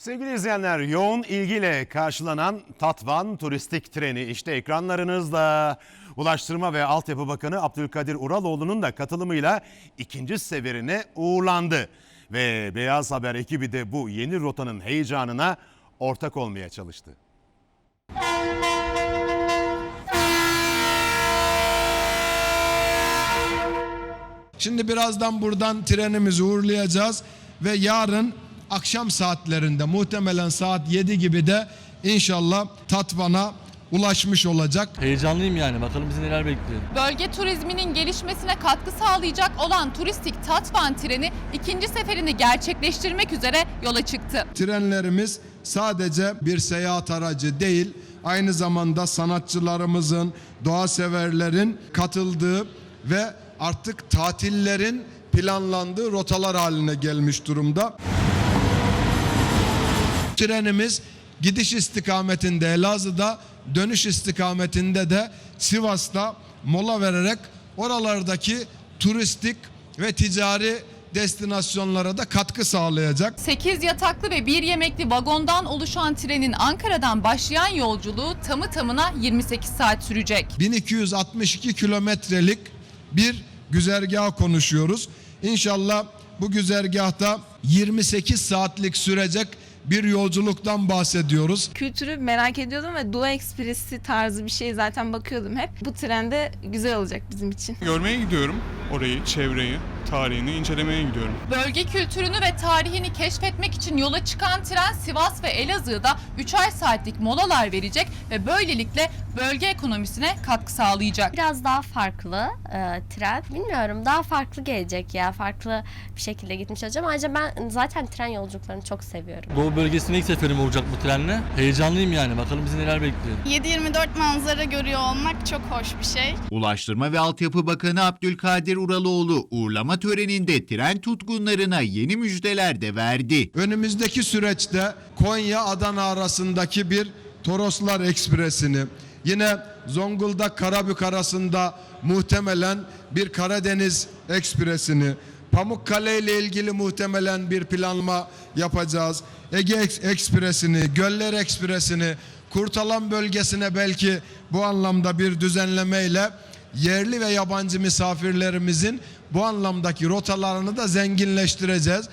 Sevgili izleyenler, yoğun ilgiyle karşılanan Tatvan turistik treni işte ekranlarınızda. Ulaştırma ve Altyapı Bakanı Abdülkadir Uraloğlu'nun da katılımıyla ikinci seferine uğurlandı. Ve Beyaz Haber ekibi de bu yeni rotanın heyecanına ortak olmaya çalıştı. Şimdi birazdan buradan trenimizi uğurlayacağız ve yarın akşam saatlerinde muhtemelen saat 7 gibi de inşallah Tatvan'a ulaşmış olacak. Heyecanlıyım yani. Bakalım bizi neler bekliyor. Bölge turizminin gelişmesine katkı sağlayacak olan turistik Tatvan treni ikinci seferini gerçekleştirmek üzere yola çıktı. Trenlerimiz sadece bir seyahat aracı değil, aynı zamanda sanatçılarımızın, doğa severlerin katıldığı ve artık tatillerin planlandığı rotalar haline gelmiş durumda. Trenimiz gidiş istikametinde Elazığ'da, dönüş istikametinde de Sivas'ta mola vererek oralardaki turistik ve ticari destinasyonlara da katkı sağlayacak. 8 yataklı ve bir yemekli vagondan oluşan trenin Ankara'dan başlayan yolculuğu tamı tamına 28 saat sürecek. 1262 kilometrelik bir güzergah konuşuyoruz. İnşallah bu güzergahta 28 saatlik sürecek bir yolculuktan bahsediyoruz. kültürü merak ediyordum ve Doğu Ekspresi tarzı bir şey zaten bakıyordum hep. Bu trende güzel olacak bizim için. Görmeye gidiyorum orayı, çevreyi, tarihini incelemeye gidiyorum. Bölge kültürünü ve tarihini keşfetmek için yola çıkan tren Sivas ve Elazığ'da 3'er saatlik molalar verecek ve böylelikle bölge ekonomisine katkı sağlayacak. Biraz daha farklı e, tren. Bilmiyorum daha farklı gelecek ya. Farklı bir şekilde gitmiş olacağım. Ayrıca ben zaten tren yolculuklarını çok seviyorum. Doğu bölgesine ilk seferim olacak bu trenle. Heyecanlıyım yani. Bakalım bizi neler bekliyor. 7-24 manzara görüyor olmak çok hoş bir şey. Ulaştırma ve Altyapı Bakanı Abdülkadir Uraloğlu uğurlama töreninde tren tutkunlarına yeni müjdeler de verdi. Önümüzdeki süreçte Konya-Adana arasındaki bir Toroslar Ekspresi'ni, yine Zonguldak Karabük arasında muhtemelen bir Karadeniz Ekspresi'ni, Pamukkale ile ilgili muhtemelen bir planlama yapacağız. Ege Eks- Ekspresi'ni, Göller Ekspresi'ni, Kurtalan bölgesine belki bu anlamda bir düzenlemeyle yerli ve yabancı misafirlerimizin bu anlamdaki rotalarını da zenginleştireceğiz.